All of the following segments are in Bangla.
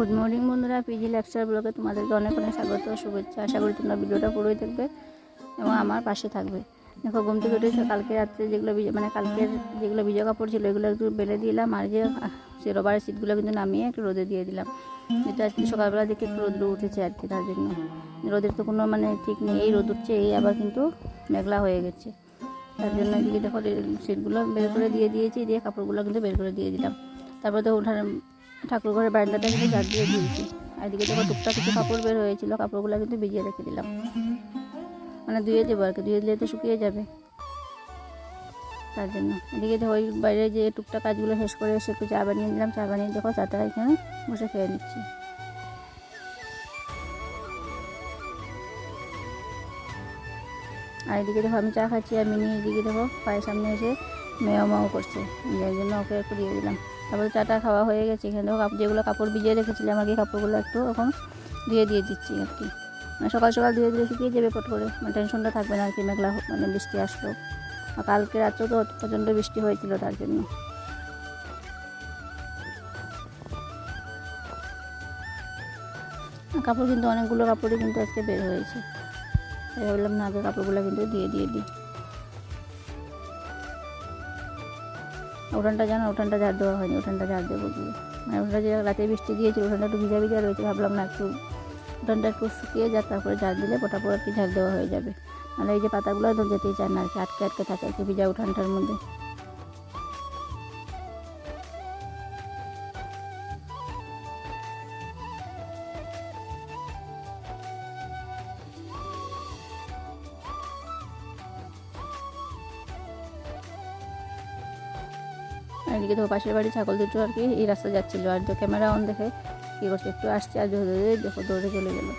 গুড মর্নিং বন্ধুরা, পিজি লেকচার ব্লগে তোমাদেরকে অনেক অনেক স্বাগত শুভেচ্ছা। আশা করি তোমরা ভিডিওটা পুরোই দেখবে এবং আমার পাশে থাকবে। দেখো, ঘুম থেকে উঠেছে কালকে রাত্রে যেগুলো মানে কালকের যেগুলো ভিজা কাপড় ছিল, এগুলো একটু বেলে দিলাম আর যে সে রবারের সিটগুলো কিন্তু নামিয়ে একটু রোদে দিয়ে দিলাম। এটা আজকে সকালবেলা দেখে একটু রোদ্র উঠেছে আর কি তার জন্য। রোদের তো কোনো মানে ঠিক নেই, এই রোদ উঠছে, এই আবার কিন্তু মেঘলা হয়ে গেছে। তার জন্য এদিকে দেখো সিটগুলো বের করে দিয়ে দিয়েছি, দিয়ে কাপড়গুলো কিন্তু বের করে দিয়ে দিলাম। তারপরে তো উঠার ঠাকুর ঘরের বারান্দাটা কিন্তু ঝাড় দিয়ে দিয়েছি। আর এদিকে দেখো টুকটাক কিছু কাপড় বের হয়েছিল, কাপড়গুলো কিন্তু ভিজিয়ে রেখে দিলাম। মানে ধুয়ে দেবো আর কি, ধুয়ে দিলে তো শুকিয়ে যাবে। তার জন্য। এদিকে ওই বাইরে যে টুকটাক কাজগুলো শেষ করে এসে একটু চা বানিয়ে নিলাম। চা বানিয়ে দেখো চাটা এখানে বসে খেয়ে নিচ্ছি। আর এদিকে দেখো আমি চা খাচ্ছি আর মিনি এদিকে দেখো পায়ের সামনে এসে মেয় মাও করছে। যার জন্য ওকে একটু দিয়ে দিলাম। তারপরে চাটা খাওয়া হয়ে গেছে। এখানে দেখো যেগুলো কাপড় ভিজিয়ে রেখেছিলাম কি কাপড়গুলো একটু এখন ধুয়ে দিয়ে দিচ্ছি আর কি। মানে সকাল সকাল ধুয়ে দিলে শুকিয়ে যাবে পট করে মানে টেনশনটা থাকবে না আর কি, মেঘলা মানে বৃষ্টি আসলো। আর কালকে রাত্রেও তো প্রচণ্ড বৃষ্টি হয়েছিল তার জন্য। কাপড় কিন্তু, অনেকগুলো কাপড়ই কিন্তু আজকে বের হয়েছে। তাই ভাবলাম না, আগে কাপড়গুলো কিন্তু দিয়ে দিয়ে দিই। উঠানটা জানো, উঠানটা ঝাড় দেওয়া হয়নি, উঠানটা ঝাড় দেবো গিয়ে। মানে উঠানটা যে রাতে বৃষ্টি দিয়েছিল, উঠানটা একটু ভিজা ভিজা রয়েছে, ভাবলাম না একটু উঠানটা একটু শুকিয়ে যা তারপরে ঝাড় দিলে পটাপট আর কি ঝাড় দেওয়া হয়ে যাবে। মানে এই যে পাতাগুলো যেতেই চায় না আর কি, আটকে আটকে থাকে আর কি ভিজা উঠানটার মধ্যে। আর এদিকে তো পাশের বাড়ি ছাগল দুটো আর কি, এই রাস্তা যাচ্ছিল। আর তো ক্যামেরা অন দেখে কী করছে, একটু আসছে আর ধরে ধরে দেখো দৌড়ে চলে গেলো।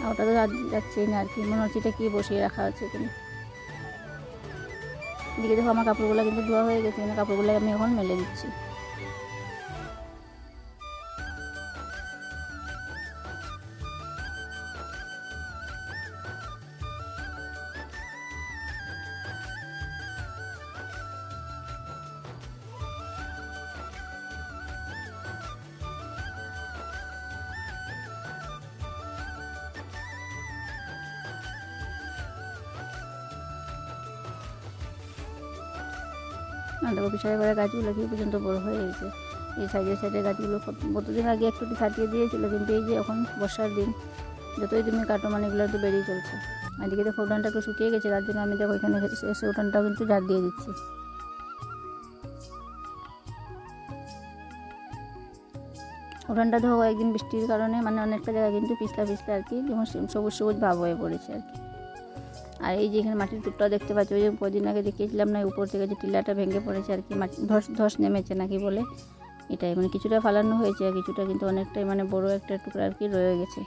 আর ওটা তো যাচ্ছেই না আর কি, মনে হচ্ছে এটা কী বসিয়ে রাখা আছে এখানে। এদিকে দেখো আমার কাপড়গুলো কিন্তু ধোয়া হয়ে গেছে কাপড়গুলো আমি এখন মেলে দিচ্ছি। দেখো পিছনে করে গাছগুলো কি পর্যন্ত বড় হয়ে গেছে। এই সাইডে সাইডে গাছগুলো কত- কতদিন আগে একটু ছাটিয়ে দিয়েছিল, কিন্তু এই যে এখন বর্ষার দিন, যতই তুমি কাটো মানে এগুলো তো বেরিয়ে চলছে। এদিকে দেখো উঠানটা একটু শুকিয়ে গেছে, তার জন্য আমি দেখো এখানে এসে- উঠানটাও কিন্তু ঝাড় দিয়ে দিচ্ছি। উঠানটা ধরো একদিন বৃষ্টির কারণে মানে অনেকটা জায়গা কিন্তু পিছলা পিছলা আর কি, যেমন সবুজ সবুজ ভাব হয়ে পড়েছে আর কি। আর এই যে এখানে মাটির টুকটা দেখতে পাচ্ছি, ওই যে কদিন আগে দেখিয়েছিলাম না উপর থেকে যে টিলাটা ভেঙে পড়েছে আর কি, মাটি ধস ধস নেমেছে নাকি বলে, এটাই মানে কিছুটা ফালানো হয়েছে আর কিছুটা কিন্তু অনেকটাই মানে বড় একটা টুকরা আর কি রয়ে গেছে।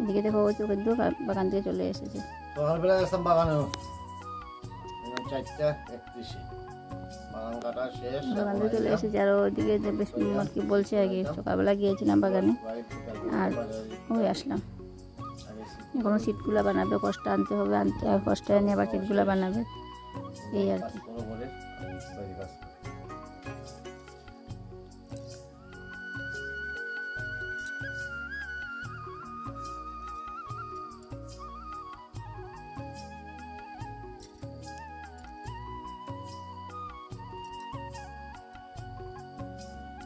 এদিকে দেখো ও তো কিন্তু বাগান থেকে চলে এসেছে। সকালবেলা গেছিলাম বাগানে চারটা একত্রিশে। বাগান শেষ বাগান চলে এসেছে আর ওদিকে আর কি বলছে আগে সকালবেলা গিয়েছিলাম বাগানে। আর ওই আসলাম। এখনও সিটগুলো বানাবে কষ্ট আনতে হবে আনতে কষ্ট এনে আবার সিটগুলো বানাবে। এই আর কি।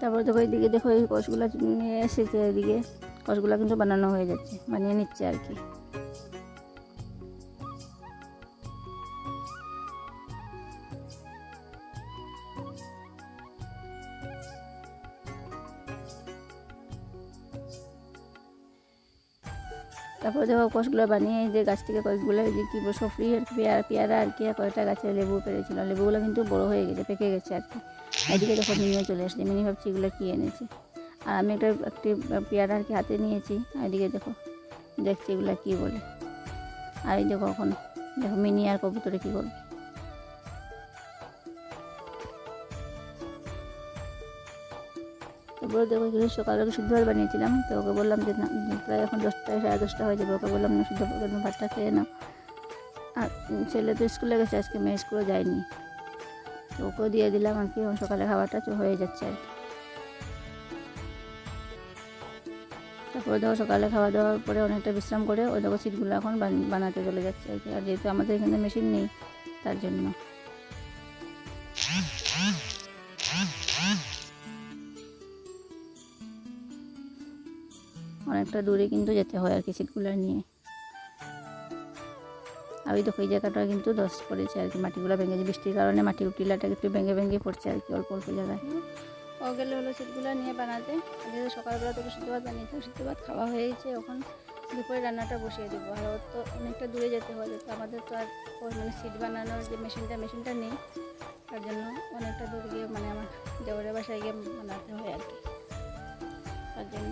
তারপরে দেখো এইদিকে দেখো এই কষগুলো নিয়ে এসেছে এদিকে। কষগুলো কিন্তু বানানো হয়ে যাচ্ছে, বানিয়ে নিচ্ছে আর কি। তারপর দেখো কষগুলো বানিয়ে যে গাছ থেকে কয়েকগুলো যে কি সফরি আর পেয়ারা পেয়ারা আর কি, কয়েকটা গাছে লেবু পেরেছিল। লেবুগুলো কিন্তু বড় হয়ে গেছে, পেকে গেছে আর কি। এদিকে দেখো মিনিও চলে আসছে। মিনি ভাবছি এগুলো কী এনেছে। আর আমি একটা, একটি পেয়ারা আর কি হাতে নিয়েছি। আর এদিকে দেখো, দেখছি এগুলো কী বলে। আর এই দেখো এখন দেখো মিনি আর কবুতরে কী করবে। তারপরে দেখো এখানে সকালে আমি শুদ্ধ ভাত বানিয়েছিলাম। তো ওকে বললাম যে, না, প্রায় এখন দশটা সাড়ে দশটা হয়ে যাবে। ওকে বললাম, না শুদ্ধ ভাতটা খেয়ে নাও। আর ছেলে তো স্কুলে গেছে, আজকে মেয়ে স্কুলে যায়নি। ওকেও দিয়ে দিলাম আর কি সকালে খাবারটা হয়ে যাচ্ছে আর কি। তারপরে দেখো সকালে খাওয়া দাওয়ার পরে অনেকটা বিশ্রাম করে ওই দেখো সিটগুলো এখন বানাতে চলে যাচ্ছে আর কি, আর যেহেতু আমাদের এখানে মেশিন নেই, তার জন্য। অনেকটা দূরে কিন্তু যেতে হয় আর কি সিটগুলো নিয়ে। আর ওই দেখো, এই জায়গাটা কিন্তু দশ পড়েছে আর কি, মাটিগুলো ভেঙে বৃষ্টির কারণে মাটির টিলাটা একটু ভেঙে ভেঙে পড়ছে আর কি, অল্প অল্প জায়গায়। ও গেলে হলো সিটগুলো নিয়ে বানাতে। যেহেতু সকালবেলা তোকে সিদ্ধ ভাত বানিয়েছে সিদ্ধ ভাত খাওয়া হয়েছে, এখন দুপুরে রান্নাটা বসিয়ে দেবো। আর ওর তো অনেকটা দূরে যেতে হয় যেহেতু আমাদের তো আর মানে সিট বানানোর যে মেশিনটা মেশিনটা নেই। তার জন্য অনেকটা দূর গিয়ে মানে আমার দেওয়ারের বাসায় গিয়ে বানাতে হয় আর কি। তার জন্য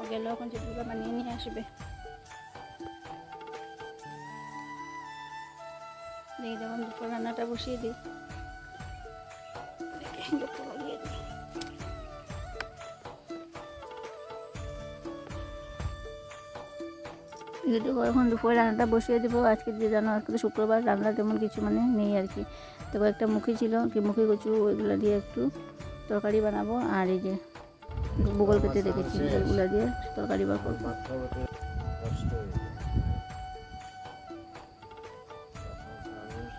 ও গেলেও এখন সিটগুলো বানিয়ে নিয়ে আসবে। দেখি যখন দুপুর রান্নাটা বসিয়ে দিই। দুপুর এখন দুপুরে রান্নাটা বসিয়ে দেবো। আজকে যে জানো, আজকে শুক্রবার, রান্না তেমন কিছু মানে নেই আর কি। তবে একটা মুখি ছিল, কি মুখি, কচু, ওইগুলো দিয়ে একটু তরকারি বানাবো। আর এই যে গুগল পেতে দেখেছি ওইগুলো দিয়ে তরকারি বার করব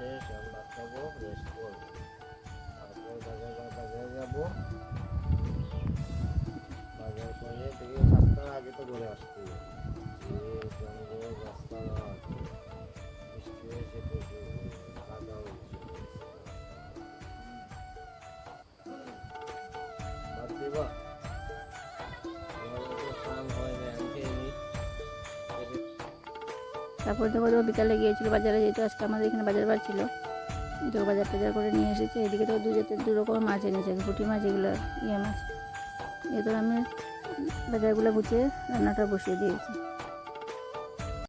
শেষ, ভাত খাব, rest করব। তারপর বাজার বাজারে যাব। বাজার করে থেকে সাতটার আগে তো ঘুরে আসতে জঙ্গল, রাস্তাঘাট, তারপর দেখো দেখো বিকালে গিয়েছিল বাজারে, যেহেতু আজকে আমাদের এখানে বাজার বার ছিল, তো বাজার টাজার করে নিয়ে এসেছে। এদিকে তো দু জাতের দু রকমের মাছ এনেছে, পুঁটি মাছ, এগুলো ইয়ে মাছ। এগুলো আমি বাজারগুলো গুছিয়ে রান্নাটা বসিয়ে দিয়েছি।